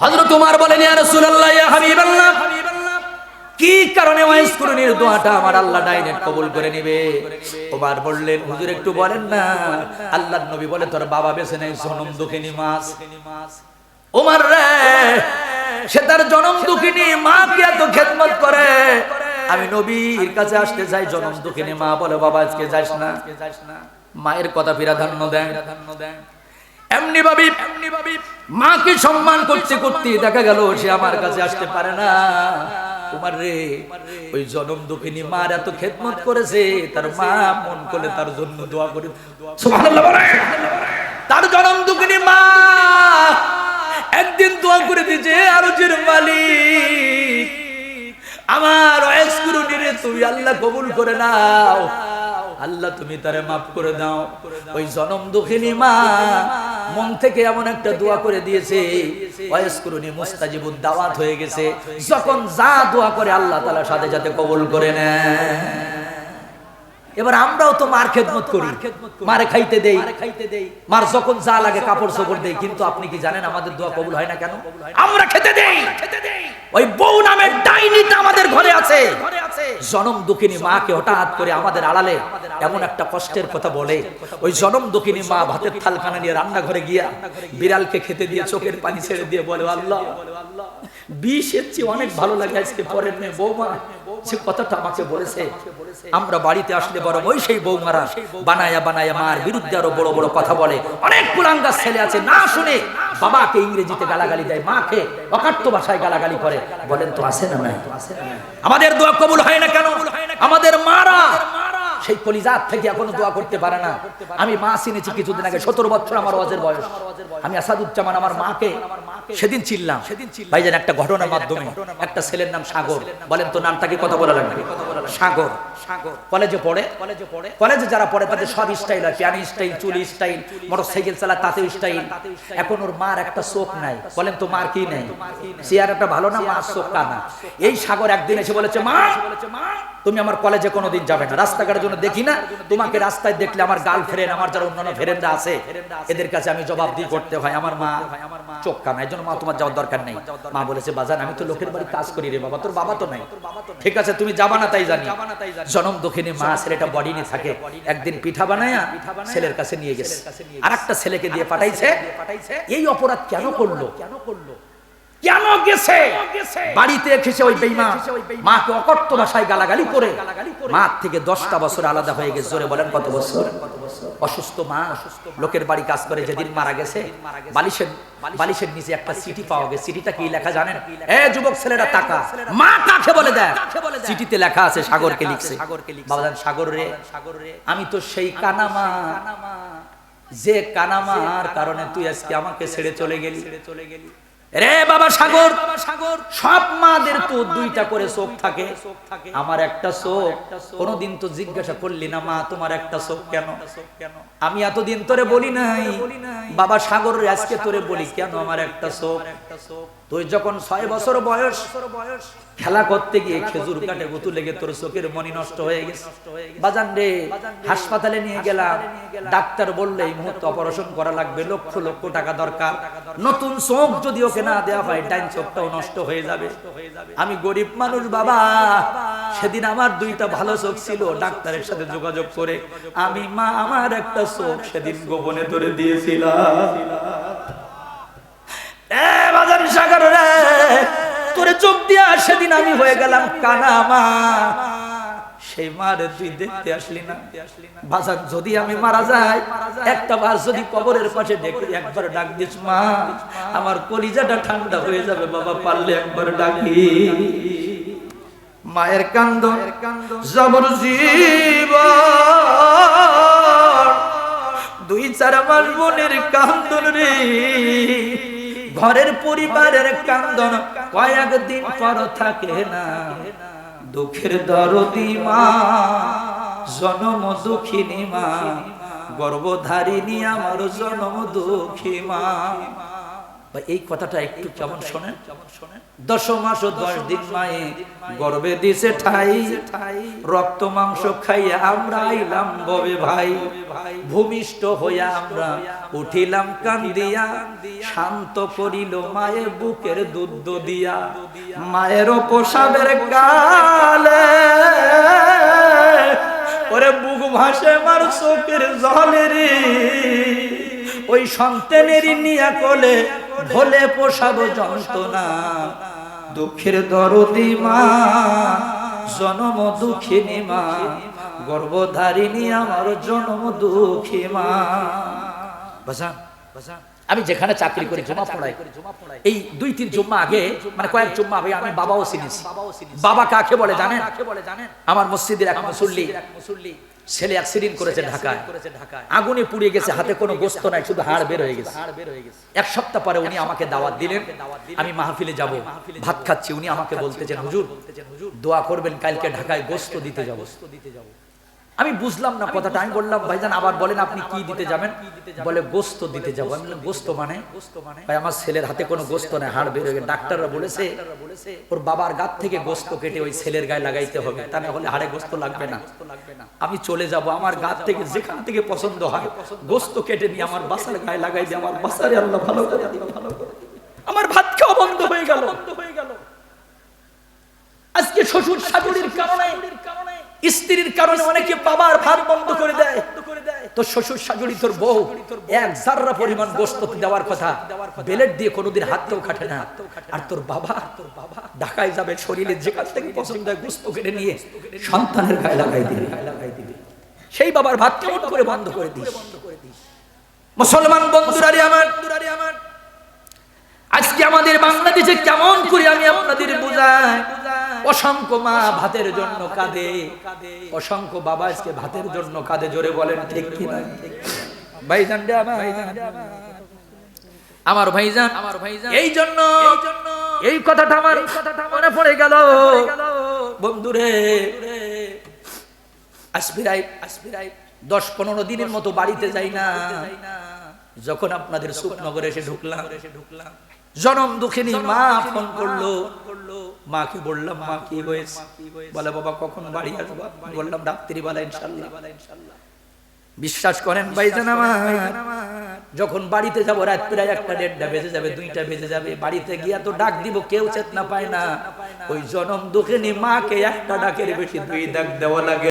হযরত তোমার বলেন, ইয়া রাসূলুল্লাহ, ইয়া হাবিবাল্লাহ। কি কারণে দোয়াটা আমার আল্লাহ ডাইরেক্ট কবুল করে নেবে? বললেন, হুজুর, একটু বলেন না। আল্লাহর নবী বলে, তোর বাবা বেছে নেই জনম রে, সে তার জনম দুঃখিনী মাকে এত খেদমত করে। আমি নবীর কাছে আসতে চাই, জনম দুঃখিনী মা বলে, বাবা, আজকে যাস না। মায়ের কথা ফিরা ধান্য দেয় এমনি ভাবি এমনি ভাবি মাকে সম্মান করতে করতে দেখা গেল সে আমার কাছে আসতে পারে না। তোমার রে, ওই জনম দুঃখিনী মার এত খেদমত করেছে, তার মা মন করে তার জন্য দোয়া করে। তার জনম দুঃখিনী মা একদিন দোয়া করে দিয়েছে আরও জির আমার রে তুমি আল্লাহ কবুল করে নাও। আল্লাহ তুমি তারে মাফ করে দাও। ওই জনম দুঃখিনী মা থেকে এমন একটা দোয়া করে দিয়েছে বয়স্করণী মুস্তাজিবুদ দাওয়াত হয়ে গেছে। যখন যা দোয়া করে আল্লাহ তালা সাথে সাথে কবল করে নেয়। এবার আমরাও তো মার খেদমত করি। মারে খাইতে দেই। মার যখন যা লাগে কাপড় চোপড় দেই। কিন্তু আপনি কি জানেন আমাদের দোয়া কবুল হয় না কেন? আমরা খেতে দেই। ওই বউ নামের ডাইনিটা আমাদের ঘরে আছে। জনম দুঃখিনী মাকে হঠাৎ করে আমাদের আড়ালে এমন একটা কষ্টের কথা বলে। ওই জনম দুঃখিনী মা ভাতের থালখানা নিয়ে রান্নাঘরে গিয়া বিড়ালকে খেতে দিয়ে চোখের পানি ছেড়ে দিয়ে বলে আল্লাহ বিষ এর চেয়ে অনেক ভালো লাগে আজকে পরের মেয়ে বৌমা। সে কথাটা আমাকে বলেছে, আমরা বাড়িতে আসলে বরং ওই সেই বৌমারা বানায়া বানায়া মার বিরুদ্ধে আরও বড় বড় কথা বলে। অনেক কুলাঙ্গার ছেলে আছে, না শুনে বাবাকে ইংরেজিতে গালাগালি দেয়, মাকে অকাট্য ভাষায় গালাগালি করে। বলেন তো আছে না নাই? আমাদের দোয়া কবুল হয় না কেন? আমাদের মারা সেই কলিজাত থেকে এখনও দোয়া করতে পারে না। আমি মা চিনেছি কিছুদিন আগে, সতেরো বছর আমার ওয়াজের বয়স। আমি আসাদুজ্জামান, আমার মাকে সেদিন চিনলাম ভাইজান একটা ঘটনার মাধ্যমে একটা ছেলের নাম সাগর। বলেন তো নামটা কি কথা বলা লাগবে? সাগর। সাগর। কলেজে পড়ে। কলেজে পড়ে। কলেজে যারা পড়ে তাদের সব স্টাইল হয়। পিয়ানি স্টাইল চুলি স্টাইল মোটরসাইকেল চালা তাতে স্টাইল এখন ওর মার একটা চোখ নাই। বলেন তো মার কি নেই? ভালো না মার চোখ কানা? এই সাগর একদিন এসে বলেছে মা তুমি আমার কলেজে কোনোদিন যাবে না। রাস্তাঘাটের জন্য দেখি না? তোমাকে রাস্তায় দেখলে আমার গার্লফ্রেন্ড আমার যারা অন্যান্য ফ্রেন্ডরা আছে এদের কাছে আমি জবাব দিয়ে করতে হয় আমার মা চোখ কানা। এই জন্য মা তোমার যাওয়ার দরকার নেই। মা বলেছে বাজান আমি তো লোকের বাড়ি কাজ করি রে বাবা তোর বাবা তো নাই। ঠিক আছে তুমি যাবা না তাই জানি। জনম দক্ষিণে মা ছেলেটা বডি নিয়ে থাকে একদিন পিঠা বানায়া ছেলের কাছে নিয়ে গেছে। আর একটা ছেলেকে দিয়ে পাঠাইছে। এই অপরাধ কেন করল? কেন করল? কেন গেছে? বাড়িতে এসেছে ওই বেইমা। মাকে অকট্ট ভাষায় গালাগালি করে। মা থেকে দশটা বছর আলাদা হয়ে গেছে। জোরে বলেন কত বছর? অসুস্থ মা। লোকের বাড়ি কাজ করে যেদিন মারা গেছে। বালিশের বালিশের নিচে একটা সিটি পাওয়া গেছে। সিটিটা কি লেখা জানেন? এ যুবক ছেলেরা টাকা। মা কাকে বলে দেয়? চিঠিতে লেখা আছে সাগরকে লিখছে। বাবাজান সাগর রে। আমি তো সেই কানামা যে কানামার কারণে তুই আজকে আমাকে ছেড়ে চলে গেলি। ছেড়ে চলে গেলি। রে বাবা সাগর সব মাদের তো দুইটা করে চোখ থাকে। আমার একটা চোখ কোনদিন তো জিজ্ঞাসা করলি না মা তোমার একটা চোখ কেন? আমি এতদিন তোরে বলি নাই। বাবা সাগর আজকে তোরে বলি কেন আমার একটা চোখ তুই যখন ছয় বছর বয়স খেলা করতে গিয়ে খেজুর কাটে গুতু লেগে তোর চোখের মনি নষ্ট হয়ে গেছে। বাজান রে হাসপাতালে নিয়ে গেলাম। ডাক্তার বললে এই মুহূর্তে অপারেশন করা লাগবে লক্ষ লক্ষ টাকা দরকার। নতুন চোখ যদি ওকে না দেওয়া হয় ডাইন চোখটাও নষ্ট হয়ে যাবে। আমি গরিব মানুষ বাবা। সেদিন আমার দুইটা ভালো চোখ ছিল ডাক্তারের সাথে যোগাযোগ করে আমি মা আমার একটা চোখ সেদিন গোপনে ধরে দিয়েছিলাম। সাগর রে, তোরে চোখ দিয়া সেদিন আমি হয়ে গেলাম কানা মা। তুই দেখতে আসলি না। যদি আমি মারা একটা যদি কবরের পাশে একবার ডাক মা। আমার কলিজাটা ঠান্ডা হয়ে যাবে, বাবা পারলে একবার ডাকি। মায়ের কান্দ, জবর জীব দুই চার মাস বোনের কান্দন রে। ঘরের পরিবারের কান্দন কয়েকদিন পর থাকে না। দুঃখের দরদি মা, জনম দুঃখিনী মা গর্বধারিণী আমার জনম দুঃখী মা। বা এই কথাটা একটু কেমন শোনেন? দশ মাস ও দশ দিন মায়ে গর্বে দিছে ঠাই। রক্ত মাংস খাইয়া আমরা আইলাম ববে ভাই। ভূমিষ্ঠ হইয়া আমরা উঠিলাম কান্দিয়া। শান্ত করিল মায়ের বুকের দুধ দিয়া। মায়ের প্রসাবের কালে। ওরে বুক ভাসে মার চোখের জলের ওই সন্তানেরই নিয়া কোলে। ভোলে পোষাবো যন্ত্রণা। দুঃখের দরদি মা, জনম দুঃখিনী মা, গর্ভধারিণী আমার জনম দুঃখী মা। বাজান বাজান। আমি যেখানে চাকরি করি, জমা পড়াই। এই দুই, তিন জুম্মা আগে মানে কয়েক জুম্মা আগে আমি বাবাও চিনেছি। বাবা কাকে বলে জানেন? আমার মসজিদের এক মুসল্লি। ছেলে অ্যাক্সিডেন্ট করেছে ঢাকায়। আগুনে পুড়ে গেছে, হাতে কোনো গোস্ত নাই, শুধু হাড় বের হয়ে গেছে। এক সপ্তাহ পরে উনি আমাকে দাওয়াত দিলেন, আমি মাহফিলে যাব, ভাত খাচ্ছি। উনি আমাকে বলতেছেন, হুজুর, দোয়া করবেন, কালকে ঢাকায় গোস্ত দিতে যাব। আমি বুঝলাম না কথাটা আমি বললাম ভাইজান আবার বলেন আপনি কি দিতে যাবেন? বলে গোস্ত দিতে যাব। আমি গোস্ত মানে? ভাই আমার ছেলের হাতে কোনো গোস্ত নেই হাড় বের হয়ে ডাক্তাররা বলেছে ওর বাবার গাত থেকে গোস্ত কেটে ওই ছেলের গায়ে লাগাইতে হবে। তা না হলে হাড়ে গোস্ত লাগবে না। আমি চলে যাব আমার গাত থেকে যেখান থেকে পছন্দ হয় গোস্ত কেটে নিয়ে আমার বাসার গায়ে লাগাই দিয়ে আমার বাসারে আল্লাহ ভালো করে দিবে, ভালো করে আমার ভাত খাওয়া বন্ধ হয়ে গেল। বন্ধ হয়ে গেল। আজকে শ্বশুর শাশুড়ির কারণে স্ত্রীর কারণে অনেকে বাবার ভাত বন্ধ করে দেয়। তো শ্বশুর শাশুড়ি তোর বউ, এক জাররা পরিমাণ গোস্ত দেওয়ার কথা, বেলেট দিয়ে কোনোদিন হাতটাও কাটে না। আর তোর বাবা তোর বাবা ঢাকায় যাবে, শরীরে যেখান থেকে পছন্দ হয় গোস্ত কেটে নিয়ে সন্তানের গায়ে লাগাই দিবে। সেই বাবার ভাত কেমন করে বন্ধ করে দিস? মুসলমান বন্ধুরা রে আমার, আজকে আমাদের বাংলাদেশে কেমন করে আমি আপনাদের বুঝাই? অসংখ্য মা ভাতের জন্য কাঁদে। অসংখ্য বাবা আজকে ভাতের জন্য কাঁদে জোরে বলেন ঠিক কিনা? ভাইজান আমার ভাইজান আমার। ভাইজান এই জন্য এই কথাটা আমার মনে পড়ে গেল। বন্ধুরে আসবিরাই আসবিরাই দশ পনেরো দিনের মতো বাড়িতে যাই না। যখন আপনাদের সুখনগরে এসে ঢুকলাম। এসে ঢুকলাম। জনম দুঃখিনী মা ফোন করল। মাকে বললাম মা কি হয়েছে? বলে বাবা কখন বাড়ি আসব? বললাম রাত্রিবেলা ইনশাল্লাহ। বিশ্বাস করেন ভাইজান আমার যখন বাড়িতে যাব রাত প্রায় একটা দেড়টা বেজে যাবে দুইটা বেজে যাবে বাড়িতে গিয়া তো ডাক দিব কেউ চেতনা পায় না। ওই জনম দুঃখিনী মাকে একটা ডাকের বেশি দুই ডাক দেওয়া লাগে।